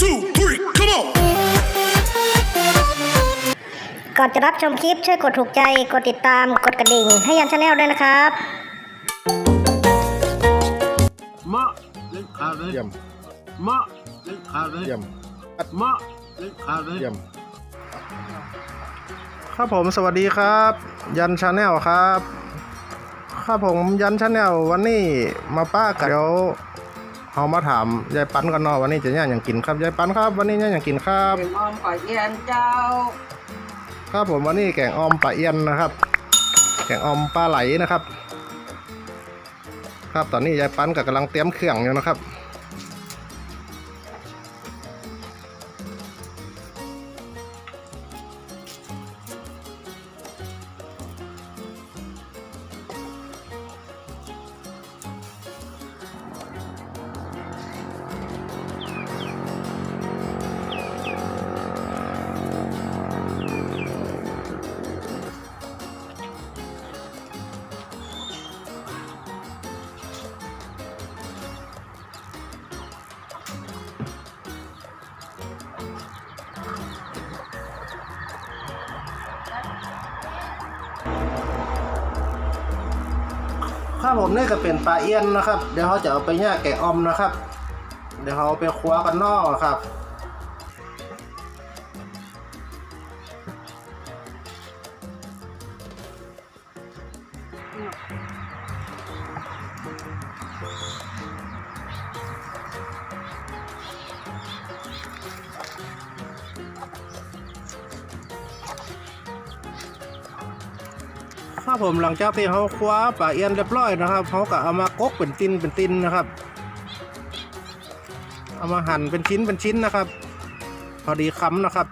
two, three, come on. ก่อนจะรับชมคลิปช่วยกดถูกใจ กดติดตามกดกระดิ่ง ให้ยันชาแนลด้วยนะครับ มะเล่นขาดเลยเยี่ยมมะเล่นขาดเลยเยี่ยมมะเล่นขาดเลยเยี่ยมครับผมสวัสดีครับ ยันชาแนลครับ ครับผมยันชาแนลวันนี้มาป้ากับเดี๋ยว เอามาถามยายปันกันเนาะวันนี้จะย่างอย่างกินครับยายปันครับ วันนี้ย่างอย่างกินครับเป็นออมก่อยเอียนเจ้า ครับผมวันนี้แกงออมปลาเอียนนะครับ แกงออมปลาไหลนะครับ ครับตอนนี้ยายปันก็กำลังเตรียมเครื่องอยู่นะครับ ครับผมนี่ก็เป็นปลาเอี้ยนนะครับ เดี๋ยวเขาจะเอาไปย่าแกะออมนะครับ เดี๋ยวเขาเอาไปคว้ากันนอกครับ ครับผมหลังจากที่เขาคว้าปลาเอียนเรียบร้อยนะครับเขาก็เอามากกเป็นตินเป็นตินนะครับ เอามาหั่นเป็นชิ้นเป็นชิ้นนะครับ พอดีคำนะครับ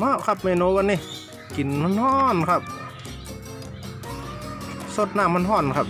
มาครับเมนูวันนี้กินมันห้อนครับ สดน้ำมันห้อนครับ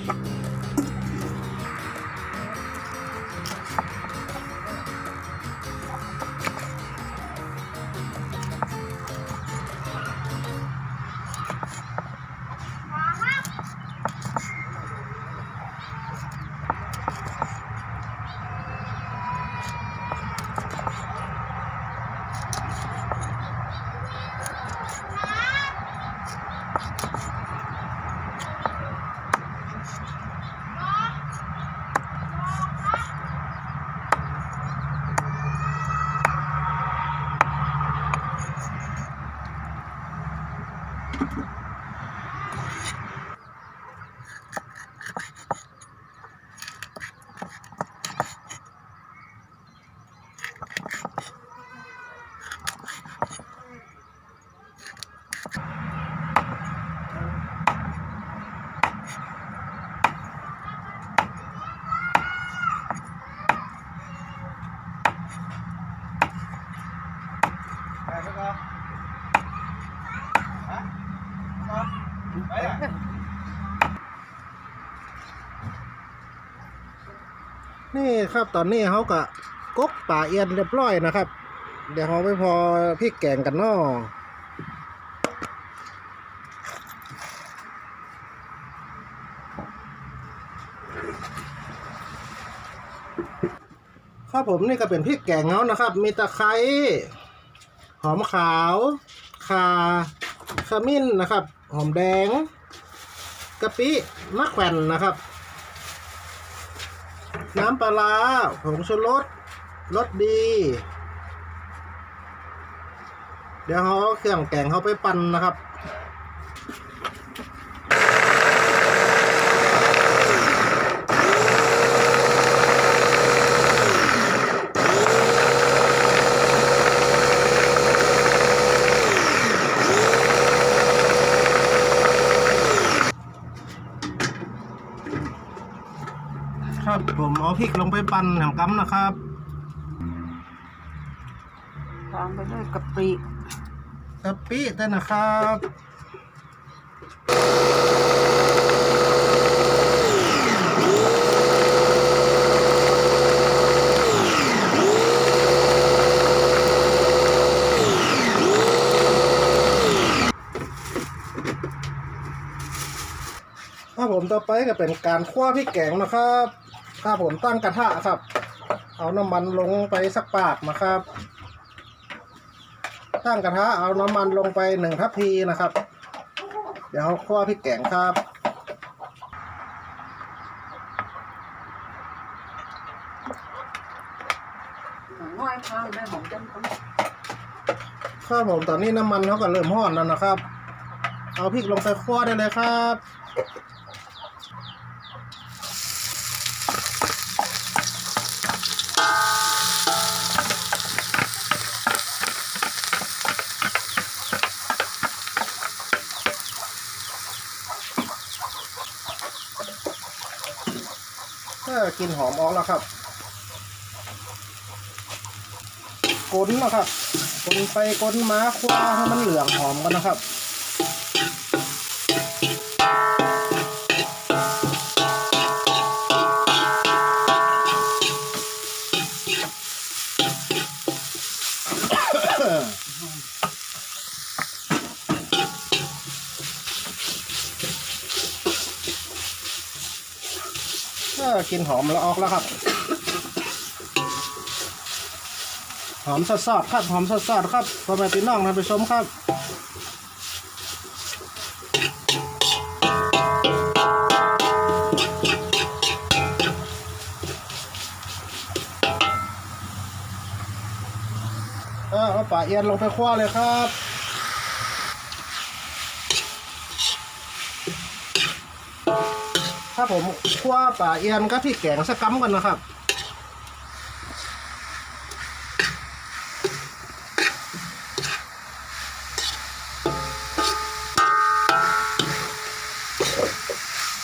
นี่ครับตอนนี้เขาก็กกป่าเอียนเรียบร้อยนะครับ เดี๋ยวเขาไปพอพริกแกงกันเนอครับผมนี่ก็เป็นพริกแกงเขานะครับ มีตะไคร้หอมขาวข่าขมิ้นนะครับ หอมแดงกะปิมะแขวนนะครับ น้ำปลาร้าผงชูรสรสดี เดี๋ยวเขาเครื่องแกงเขาไปปั่นนะครับ พริกลงไปปั่นแหมกำนะครับตามไปด้วยกะปิกะปิด้วยนะครับครับผมผมต่อไปก็เป็นการคั่วพริกแกงนะครับ ครับผมตั้งกระทะครับ เอาน้ำมันลงไปสักปากนะครับ ตั้งกระทะเอาน้ำมันลงไปหนึ่งทัพพีนะครับ เดี๋ยวคั่วพริกแกงครับง่อยข้างได้หอมจังครับผมตอนนี้น้ำมันเขาก็เริ่มห้อนแล้วนะครับ เอาพริกลงไปคั่วได้เลยครับ กลินหอมออกแล้วครับกลนนะครับกลนไปกลนมาคว้าให้มันเหลืองหอมกันนะครับ ก็กินหอมแล้วออกแล้วครับ หอมสดๆครับ หอมสดๆครับพ่อแม่พี่น้องท่านผู้ชมครับเออเอาป่าเอียนลงไปคั่วเลยครับ ถ้าผมคั่วป่าเอียนก็ที่แกงสะกัมกันนะครับ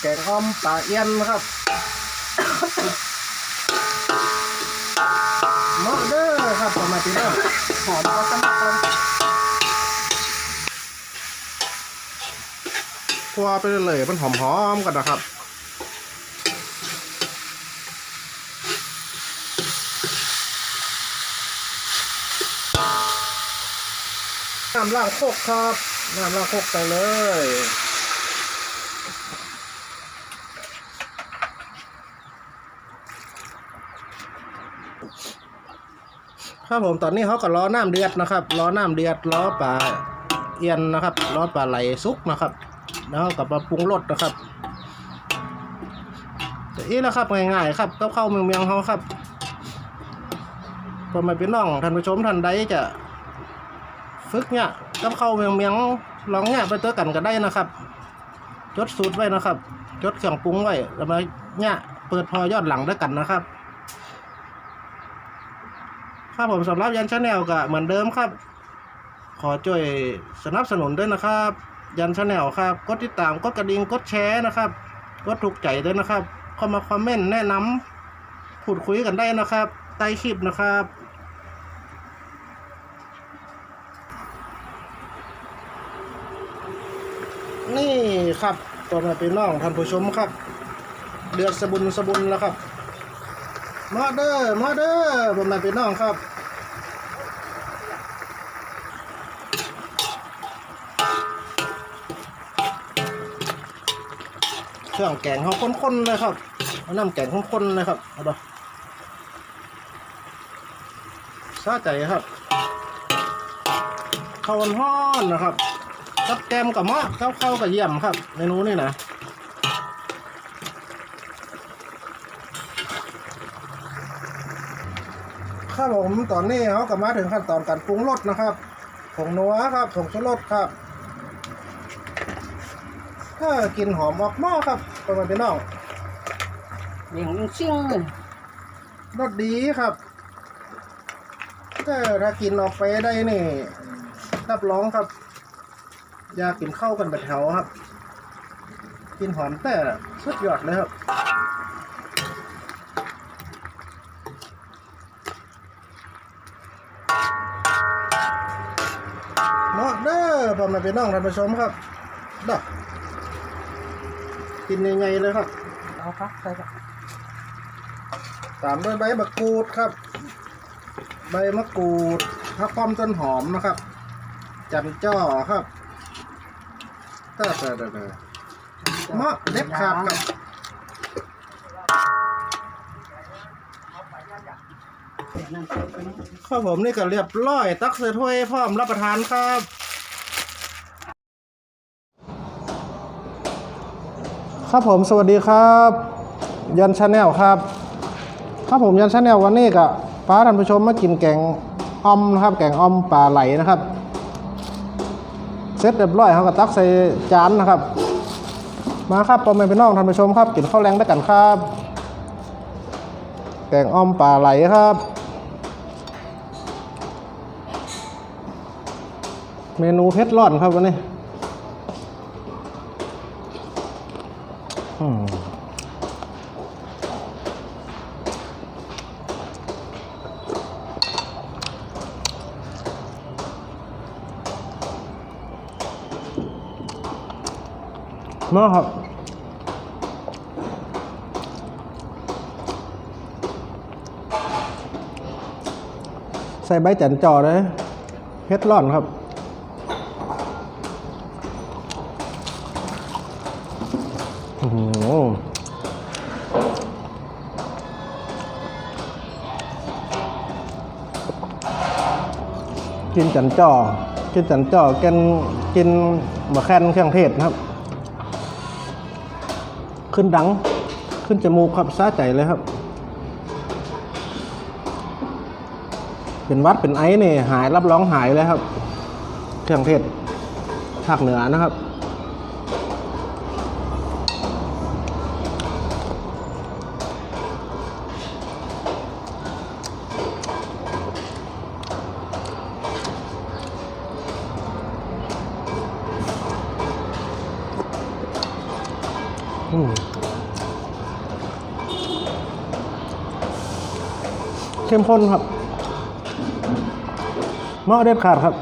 แกงอ้อมป่าเอียนนะครับมาเด้อครับประมาณนี้เด้อหอมก็ต้องกันคั่วไปเลยมันหอมๆกันนะครับ น้ำล้างโคกครับน้ำล้างโคกไปเลยครับผมตอนนี้เขาก็ล้อน้ำเดือดนะครับล้อน้ำเดือดล้อปลาเอียนนะครับล้อปลาไหลซุกนะครับ แล้วก็มาปรุงรสนะครับแต่อีนะครับง่ายๆครับกับข้าวเมียงเขาครับพอมาเป็นน้องท่านผู้ชมท่านใดจะ ฝึกเนี่ยกับข้าวเมียงลองเนี่ยไปเจอกันก็ได้นะครับ จดสูตรไว้นะครับ จดเครื่องปรุงไว้แล้วมาเนี่ยเปิดพอยอดหลังด้วยกันนะครับครับผมสำหรับยันชาแนลก็เหมือนเดิมครับ ขอช่วยสนับสนุนด้วยนะครับ ยันชาแนลครับ กดติดตามกดกระดิ่งกดแชร์นะครับกดถูกใจด้วยนะครับเข้ามาคอมเมนต์แนะนำพูดคุยกันได้นะครับ ใต้คลิปนะครับ นี่ครับตัวมาเป็นน้องท่านผู้ชมครับ เดือดสะบุนสะบุนแล้วครับมาเด้อมาเด้อผมมาเป็นน้องครับเครื่องแกงเขาข้นๆเลยครับเอาน้ำแกงข้นๆเลยครับเอาดอซาใจครับข้าวห้อนนะครับ กับแกมกับมะข้าวเข้ากับเยี่ยมครับเมนูนี่นะครับผมตอนนี้เขากลับมาถึงขั้นตอนการปรุงรสนะครับผงนัวครับผงชูรสครับถ้ากินหอมออกหม้อครับประมาณพี่น้องอย่างซิ่งเลยรสดีครับแต่ถ้ากินออกไปได้นี่รับรองครับอ ยากกินข้าวกันแบบแถวครับ กินหอมแต่สุดยอดเลยครับเหมาะเด้อพ่อแม่พี่น้องท่านผู้ชมครับดอกกินยังไงเลยครับ เอาพักใส่ละตามด้วยใบมะกรูดครับ ใบมะกรูดผักป้อมต้นหอมนะครับ จันจ้อครับ เต้อเต้อเต้อเต้อเหมาะเด็ดขาดครับข้าวผมนี่ก็เรียบร้อย ตักใส่ถ้วยพร้อมรับประทานครับครับผมสวัสดีครับ ยันชาแนลครับ ครับผมยันชาแนลวันนี้ก็ป้าท่านผู้ชมมากินแกงออมนะครับ แกงออมปลาไหลนะครับ เสร็จเรียบร้อยเขาก็ตักใส่จานนะครับ มาครับพ่อแม่พี่น้องท่านผู้ชมครับกินข้าวแรงด้วยกันครับแกงอ้อมปลาไหลครับ เมนูเพชรร้อนครับวันนี้ มมาครับใส่ใบจันจอเลยเพชรร้อนครับ โอ้โหกินจันจ่อกินจันจ่อกินกินมะแคนเครื่องเทศนะครับ ขึ้นดัง ขึ้นจมูกครับซาใจเลยครับ เป็นวัดเป็นไอเนี่ยหายรับรองหายเลยครับ เครื่องเทศภาคเหนือนะครับ ข้นครับเหมาะเด็ดขาดครับ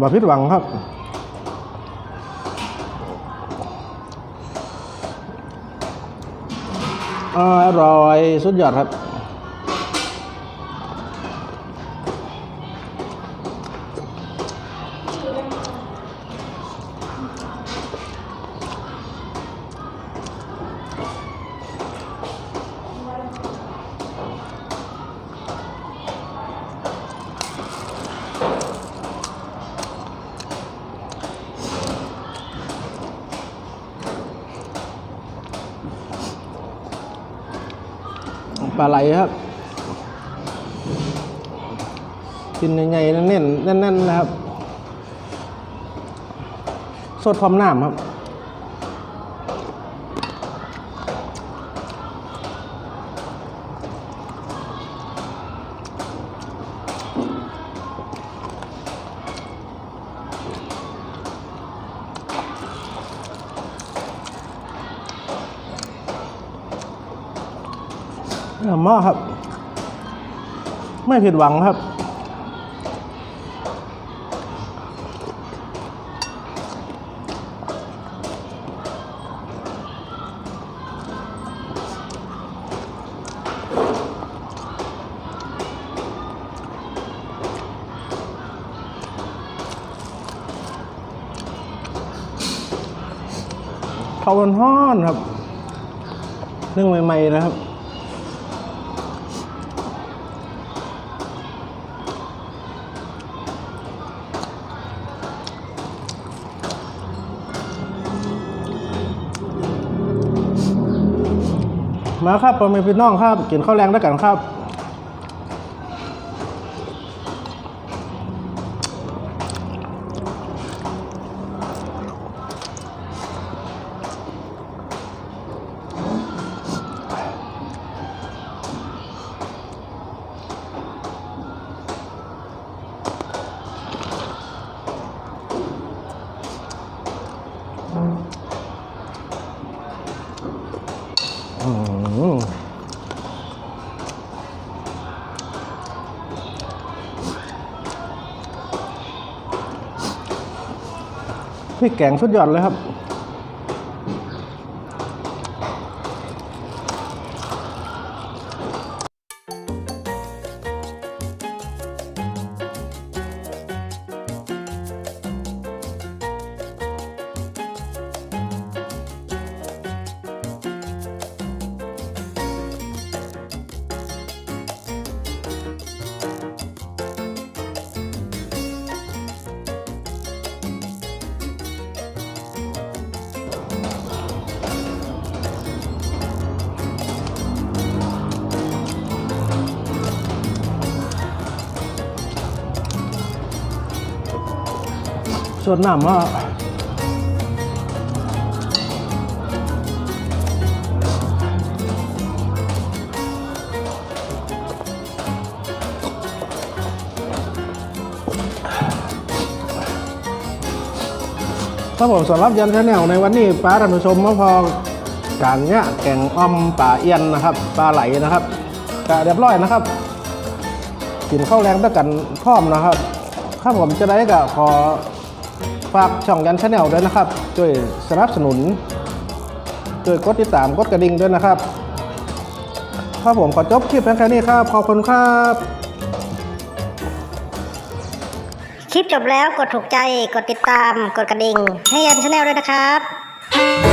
บาพิดหวังครับ อร่อยสุดยอดครับ ลาไหลครับกินใหญ่ๆแน่นๆแน่นๆนะครับ สดพร้อมน้ำครับากครับ ไม่ผิดหวังครับ เขาเป็นห้อนครับนึ่งใหม่ๆนะครับ มาครับพ่อแม่พี่น้องครับกินข้าวแรงด้วยกันครับอืม พี่แกงสุดยอดเลยครับ วนน้ำว่าครับผมสำหรับยันชาแนลในวันนี้ป้าท่านผู้ชมมาพอการเนี้ยแกงอ่อมปลาเอียนนะครับปลาไหลนะครับกะเรียบร้อยนะครับกินข้าวแรงด้วยกันพร้อมนะครับถ้าผมจะได้ก็ขอ ฝากช่องยันชาแนลด้วยนะครับ ช่วยสนับสนุน ช่วยกดติดตามกดกระดิ่งด้วยนะครับถ้าผมขอจบคลิปเพียงแค่นี้ครับ ขอบคุณครับ คลิปจบแล้วกดถูกใจ กดติดตาม กดกระดิ่ง ให้ยันชาแนลด้วยนะครับ